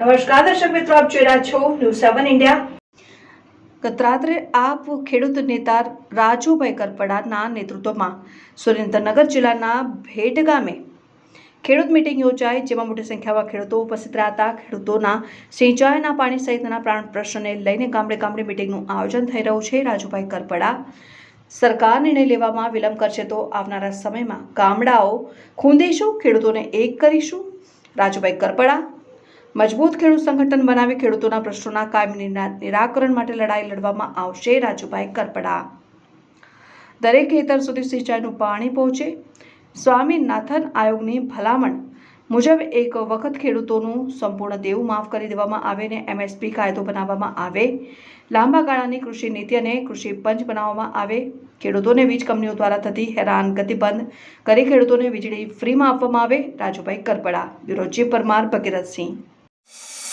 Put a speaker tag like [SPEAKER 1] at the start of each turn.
[SPEAKER 1] નમસ્કાર દર્શક મિત્રો, આપ જોઈ રહ્યા છો ન્યૂઝ સેવન ઇન્ડિયા ગત રાત્રે આપ ખેડૂત નેતા રાજુભાઈ કરપડાના નેતૃત્વમાં સુરેન્દ્રનગર જિલ્લાના ભેટ ગામે ખેડૂત મિટિંગ યોજાઈ, જેમાં મોટી સંખ્યામાં ખેડૂતો ઉપસ્થિત રહ્યા હતા. ખેડૂતોના સિંચાઈના પાણી સહિતના પ્રાણ પ્રશ્નને લઈને ગામડે ગામડે મિટિંગનું આયોજન થઈ રહ્યું છે. રાજુભાઈ કરપડા સરકાર નિર્ણય લેવામાં વિલંબ કરશે તો આવનારા સમયમાં ગામડાઓ, ખૂંદીશું ખેડૂતોને એક કરીશું. રાજુભાઈ કરપડા મજબૂત ખેડૂત સંગઠન બનાવી ખેડૂતોના પ્રશ્નોના કાયમી નિરાકરણ માટે લડાઈ લડવામાં આવશે, રાજુભાઈ કરપડા. દરેક ખેતર સુધી સિંચાઈનું પાણી પહોંચે. સ્વામીનાથન આયોગની ભલામણ મુજબ એક વખત ખેડૂતોનું સંપૂર્ણ દેવું માફ કરી દેવામાં આવે ને એમએસપી કાયદો બનાવવામાં આવે. લાંબા ગાળાની કૃષિ નીતિ અને કૃષિ પંચ બનાવવામાં આવે. ખેડૂતોને વીજ કંપનીઓ દ્વારા થતી હેરાનગતિ બંધ કરી ખેડૂતોને વીજળી ફ્રીમાં આપવામાં આવે, રાજુભાઈ કરપડા. બ્યુરો પરમાર ભગીરથસિંહ. you